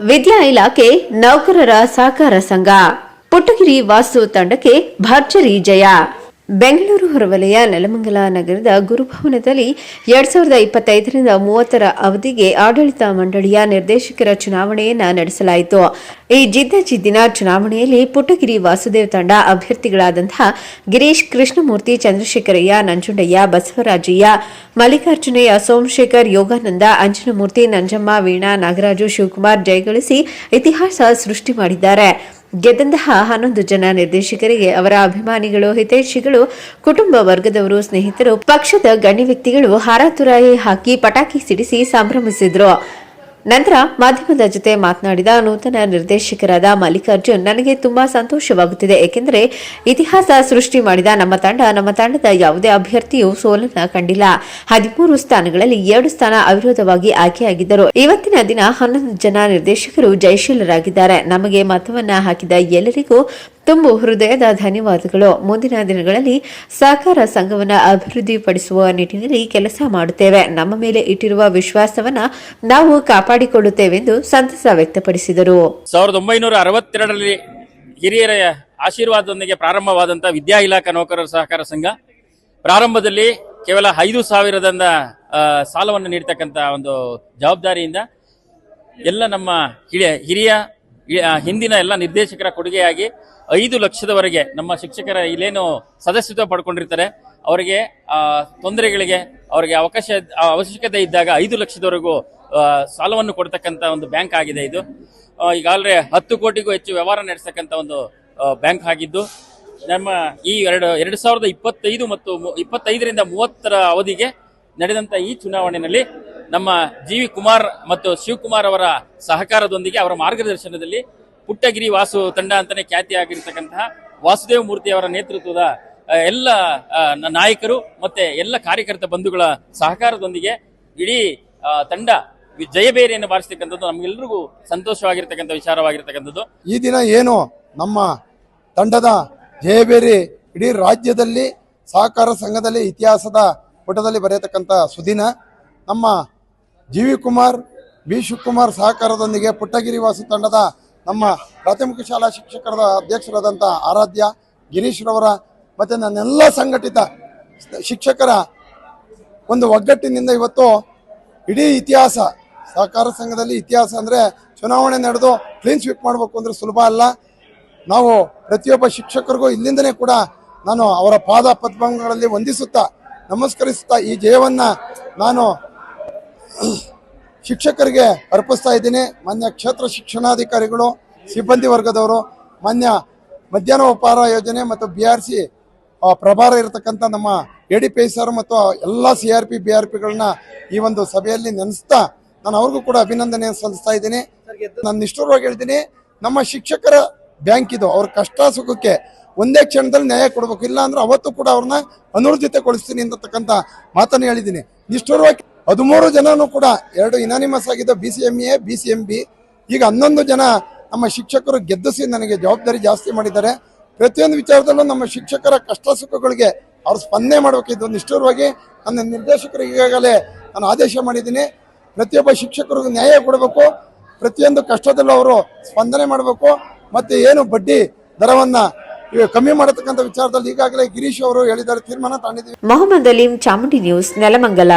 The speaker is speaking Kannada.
ವಿದ್ಯಾ ಇಲಾಖೆ ನೌಕರರ ಸಹಕಾರ ಸಂಘ ಪುಟ್ಟಗಿರಿ ವಾಸ್ತು ತಂಡಕ್ಕೆ ಭರ್ಜರಿ ಜಯ. ಬೆಂಗಳೂರು ಹೊರವಲಯ ನೆಲಮಂಗಲ ನಗರದ ಗುರುಭವನದಲ್ಲಿ ಎರಡ್ ಸಾವಿರದ ಇಪ್ಪತ್ತೈದರಿಂದ ಮೂವತ್ತರ ಅವಧಿಗೆ ಆಡಳಿತ ಮಂಡಳಿಯ ನಿರ್ದೇಶಕರ ಚುನಾವಣೆಯನ್ನ ನಡೆಸಲಾಯಿತು. ಈ ಜಿದ್ದ ಜಿದ್ದಿನ ಚುನಾವಣೆಯಲ್ಲಿ ಪುಟ್ಟಗಿರಿ ವಾಸುದೇವ್ ತಂಡ ಅಭ್ಯರ್ಥಿಗಳಾದಂತಹ ಗಿರೀಶ್ ಕೃಷ್ಣಮೂರ್ತಿ, ಚಂದ್ರಶೇಖರಯ್ಯ, ನಂಜುಂಡಯ್ಯ, ಬಸವರಾಜಯ್ಯ, ಮಲ್ಲಿಕಾರ್ಜುನಯ್ಯ, ಸೋಮಶೇಖರ್, ಯೋಗಾನಂದ, ಅಂಜನಮೂರ್ತಿ, ನಂಜಮ್ಮ, ವೀಣಾ, ನಾಗರಾಜು, ಶಿವಕುಮಾರ್ ಜಯಗಳಿಸಿ ಇತಿಹಾಸ ಸೃಷ್ಟಿ ಮಾಡಿದ್ದಾರೆ. ಗೆದ್ದಂತಹ ಹನ್ನೊಂದು ಜನ ನಿರ್ದೇಶಕರಿಗೆ ಅವರ ಅಭಿಮಾನಿಗಳು, ಹಿತೈಷಿಗಳು, ಕುಟುಂಬ ವರ್ಗದವರು, ಸ್ನೇಹಿತರು, ಪಕ್ಷದ ಗಣ್ಯ ವ್ಯಕ್ತಿಗಳು ಹಾರಾತುರಾಯಿ ಹಾಕಿ ಪಟಾಕಿ ಸಿಡಿಸಿ ಸಂಭ್ರಮಿಸಿದ್ರು. ನಂತರ ಮಾಧ್ಯಮದ ಜೊತೆ ಮಾತನಾಡಿದ ನೂತನ ನಿರ್ದೇಶಕರಾದ ಮಲ್ಲಿಕಾರ್ಜುನ್, ನನಗೆ ತುಂಬಾ ಸಂತೋಷವಾಗುತ್ತಿದೆ. ಏಕೆಂದರೆ ಇತಿಹಾಸ ಸೃಷ್ಟಿ ಮಾಡಿದ ನಮ್ಮ ತಂಡ, ನಮ್ಮ ತಂಡದ ಯಾವುದೇ ಅಭ್ಯರ್ಥಿಯು ಸೋಲನ್ನ ಕಂಡಿಲ್ಲ. ಹದಿಮೂರು ಸ್ಥಾನಗಳಲ್ಲಿ ಎರಡು ಸ್ಥಾನ ಅವಿರೋಧವಾಗಿ ಆಯ್ಕೆಯಾಗಿದ್ದರು. ಇವತ್ತಿನ ದಿನ ಹನ್ನೊಂದು ಜನ ನಿರ್ದೇಶಕರು ಜಯಶೀಲರಾಗಿದ್ದಾರೆ. ನಮಗೆ ಮತವನ್ನ ಹಾಕಿದ ಎಲ್ಲರಿಗೂ ತುಂಬು ಹೃದಯದ ಧನ್ಯವಾದಗಳು. ಮುಂದಿನ ದಿನಗಳಲ್ಲಿ ಸಹಕಾರ ಸಂಘವನ್ನು ಅಭಿವೃದ್ಧಿಪಡಿಸುವ ನಿಟ್ಟಿನಲ್ಲಿ ಕೆಲಸ ಮಾಡುತ್ತೇವೆ. ನಮ್ಮ ಮೇಲೆ ಇಟ್ಟಿರುವ ವಿಶ್ವಾಸವನ್ನ ನಾವು ಕಾಪಾಡಿಕೊಳ್ಳುತ್ತೇವೆಂದು ಸಂತಸ ವ್ಯಕ್ತಪಡಿಸಿದರು. ಸಾವಿರದ ಒಂಬೈನೂರ ಅರವತ್ತೆರಡರಲ್ಲಿ ಹಿರಿಯರ ಆಶೀರ್ವಾದದೊಂದಿಗೆ ಪ್ರಾರಂಭವಾದಂತಹ ವಿದ್ಯಾ ಇಲಾಖಾ ನೌಕರರ ಸಹಕಾರ ಸಂಘ, ಪ್ರಾರಂಭದಲ್ಲಿ ಕೇವಲ ಐದು ಸಾವಿರದ ಸಾಲವನ್ನು ನೀಡ್ತಕ್ಕಂಥ ಒಂದು ಜವಾಬ್ದಾರಿಯಿಂದ ಎಲ್ಲ ನಮ್ಮ ಹಿರಿಯ ಹಿಂದಿನ ಎಲ್ಲ ನಿರ್ದೇಶಕರ ಕೊಡುಗೆಯಾಗಿ ಐದು ಲಕ್ಷದವರೆಗೆ ನಮ್ಮ ಶಿಕ್ಷಕರ ಇಲ್ಲೇನು ಸದಸ್ಯತ್ವ ಪಡ್ಕೊಂಡಿರ್ತಾರೆ. ಅವರಿಗೆ ತೊಂದರೆಗಳಿಗೆ ಅವರಿಗೆ ಅವಕಾಶ ಅವಶ್ಯಕತೆ ಇದ್ದಾಗ ಐದು ಲಕ್ಷದವರೆಗೂ ಸಾಲವನ್ನು ಕೊಡ್ತಕ್ಕಂಥ ಒಂದು ಬ್ಯಾಂಕ್ ಆಗಿದೆ ಇದು. ಈಗಾಗಲೇ ಹತ್ತು ಕೋಟಿಗೂ ಹೆಚ್ಚು ವ್ಯವಹಾರ ನಡೆಸ್ತಕ್ಕಂಥ ಒಂದು ಬ್ಯಾಂಕ್ ಆಗಿದ್ದು, ನಮ್ಮ ಈ ಎರಡು ಎರಡು ಸಾವಿರದ ಇಪ್ಪತ್ತೈದು ಮತ್ತು ಇಪ್ಪತ್ತೈದರಿಂದ ಮೂವತ್ತರ ಅವಧಿಗೆ ನಡೆದಂತ ಈ ಚುನಾವಣೆಯಲ್ಲಿ ನಮ್ಮ ಜಿ ವಿ ಕುಮಾರ್ ಮತ್ತು ಶಿವಕುಮಾರ್ ಅವರ ಸಹಕಾರದೊಂದಿಗೆ ಅವರ ಮಾರ್ಗದರ್ಶನದಲ್ಲಿ ಪುಟ್ಟಗಿರಿ ವಾಸು ತಂಡ ಅಂತಾನೆ ಖ್ಯಾತಿಯಾಗಿರ್ತಕ್ಕಂತಹ ವಾಸುದೇವ ಮೂರ್ತಿ ಅವರ ನೇತೃತ್ವದ ಎಲ್ಲ ನಾಯಕರು ಮತ್ತೆ ಎಲ್ಲ ಕಾರ್ಯಕರ್ತ ಬಂಧುಗಳ ಸಹಕಾರದೊಂದಿಗೆ ಇಡೀ ತಂಡ ಜಯಬೇರಿಯನ್ನು ಬಾರಿಸ್ತಕ್ಕಂಥದ್ದು ನಮ್ಗೆಲ್ರಿಗೂ ಸಂತೋಷವಾಗಿರ್ತಕ್ಕಂಥ ವಿಚಾರವಾಗಿರ್ತಕ್ಕಂಥದ್ದು. ಈ ದಿನ ಏನು ನಮ್ಮ ತಂಡದ ಜಯಬೇರಿ ಇಡೀ ರಾಜ್ಯದಲ್ಲಿ ಸಹಕಾರ ಸಂಘದಲ್ಲಿ ಇತಿಹಾಸದ ಪುಟದಲ್ಲಿ ಬರೆಯತಕ್ಕಂಥ ಸುದಿನ. ನಮ್ಮ G V Kumar, B. Shivakumar ಸಹಕಾರದೊಂದಿಗೆ ಪುಟ್ಟಗಿರಿ ವಾಸಿ ತಂಡದ ನಮ್ಮ ಪ್ರಾಥಮಿಕ ಶಾಲಾ ಶಿಕ್ಷಕರ ಅಧ್ಯಕ್ಷರಾದಂಥ ಆರಾಧ್ಯ ಗಿರೀಶ್ರವರ ಮತ್ತು ನನ್ನೆಲ್ಲ ಸಂಘಟಿತ ಶಿಕ್ಷಕರ ಒಂದು ಒಗ್ಗಟ್ಟಿನಿಂದ ಇವತ್ತು ಇಡೀ ಇತಿಹಾಸ, ಸಹಕಾರ ಸಂಘದಲ್ಲಿ ಇತಿಹಾಸ ಅಂದರೆ ಚುನಾವಣೆ ನಡೆದು ಕ್ಲೀನ್ ಸ್ವೀಪ್ ಮಾಡಬೇಕು ಅಂದ್ರೆ ಸುಲಭ ಅಲ್ಲ. ನಾವು ಪ್ರತಿಯೊಬ್ಬ ಶಿಕ್ಷಕರಿಗೂ ಇಲ್ಲಿಂದನೇ ಕೂಡ ನಾನು ಅವರ ಪಾದ ಪದ್ಮಗಳಲ್ಲಿ ವಂದಿಸುತ್ತಾ ನಮಸ್ಕರಿಸುತ್ತಾ ಈ ಜಯವನ್ನು ನಾನು ಶಿಕ್ಷಕರಿಗೆ ಅರ್ಪಿಸ್ತಾ ಇದ್ದೀನಿ. ಮಾನ್ಯ ಕ್ಷೇತ್ರ ಶಿಕ್ಷಣಾಧಿಕಾರಿಗಳು, ಸಿಬ್ಬಂದಿ ವರ್ಗದವರು, ಮಾನ್ಯ ಮಧ್ಯಾಹ್ನ ಉಪಹಾರ ಯೋಜನೆ ಮತ್ತು ಬಿ ಆರ್ ಸಿ ಪ್ರಭಾರ ಇರತಕ್ಕಂಥ ನಮ್ಮ ಎ ಡಿ ಪಿ ಸರ್ ಮತ್ತು ಎಲ್ಲ C R P, B R ಪಿಗಳನ್ನ ಈ ಒಂದು ಸಭೆಯಲ್ಲಿ ನೆನೆಸ್ತಾ ನಾನು ಅವ್ರಿಗೂ ಕೂಡ ಅಭಿನಂದನೆ ಸಲ್ಲಿಸ್ತಾ ಇದ್ದೀನಿ. ನಾನು ನಿಷ್ಠುರವಾಗಿ ಹೇಳ್ತೀನಿ, ನಮ್ಮ ಶಿಕ್ಷಕರ ಬ್ಯಾಂಕ್ ಇದು. ಅವ್ರ ಕಷ್ಟ ಸುಖಕ್ಕೆ ಒಂದೇ ಕ್ಷಣದಲ್ಲಿ ನ್ಯಾಯ ಕೊಡಬೇಕು. ಇಲ್ಲ ಅಂದ್ರೆ ಅವತ್ತು ಕೂಡ ಅವ್ರನ್ನ ಅನುರ್ಜಿತಗೊಳಿಸ್ತೀನಿ ಅಂತಕ್ಕಂಥ ಮಾತನ್ನು ಹೇಳಿದ್ದೀನಿ. ನಿಷ್ಠುರವಾಗಿ ಹದಿಮೂರು ಜನನೂ ಕೂಡ ಎರಡು ಇನಾನಿಮಸ್ ಆಗಿದ್ದ B C M A B C M B ಈಗ ಹನ್ನೊಂದು ಜನ ನಮ್ಮ ಶಿಕ್ಷಕರು ಗೆದ್ದಿಸಿ ನನಗೆ ಜವಾಬ್ದಾರಿ ಜಾಸ್ತಿ ಮಾಡಿದ್ದಾರೆ. ಪ್ರತಿಯೊಂದು ವಿಚಾರದಲ್ಲೂ ನಮ್ಮ ಶಿಕ್ಷಕರ ಕಷ್ಟ ಸುಖಗಳಿಗೆ ಅವ್ರು ಸ್ಪಂದನೆ ಮಾಡಬೇಕಿದ್ದು ನಿಷ್ಠುರವಾಗಿ ನನ್ನ ನಿರ್ದೇಶಕರಿಗೆ ಈಗಾಗಲೇ ನಾನು ಆದೇಶ ಮಾಡಿದ್ದೀನಿ. ಪ್ರತಿಯೊಬ್ಬ ಶಿಕ್ಷಕರಿಗೂ ನ್ಯಾಯ ಕೊಡಬೇಕು. ಪ್ರತಿಯೊಂದು ಕಷ್ಟದಲ್ಲೂ ಅವರು ಸ್ಪಂದನೆ ಮಾಡಬೇಕು. ಮತ್ತು ಏನು ಬಡ್ಡಿ ದರವನ್ನು ಕಮ್ಮಿ ಮಾಡತಕ್ಕಂಥ ವಿಚಾರದಲ್ಲಿ ಈಗಾಗಲೇ ಗಿರೀಶ್ ಅವರು ಹೇಳಿದ್ದಾರೆ. ತೀರ್ಮಾನ ತಗೊಂಡಿದ್ದೀವಿ ಮೊಹಮ್ಮದ್ ಅಲೀಂ ಚಾಮುಂಡಿ ನ್ಯೂಸ್ ನೆಲಮಂಗಲ.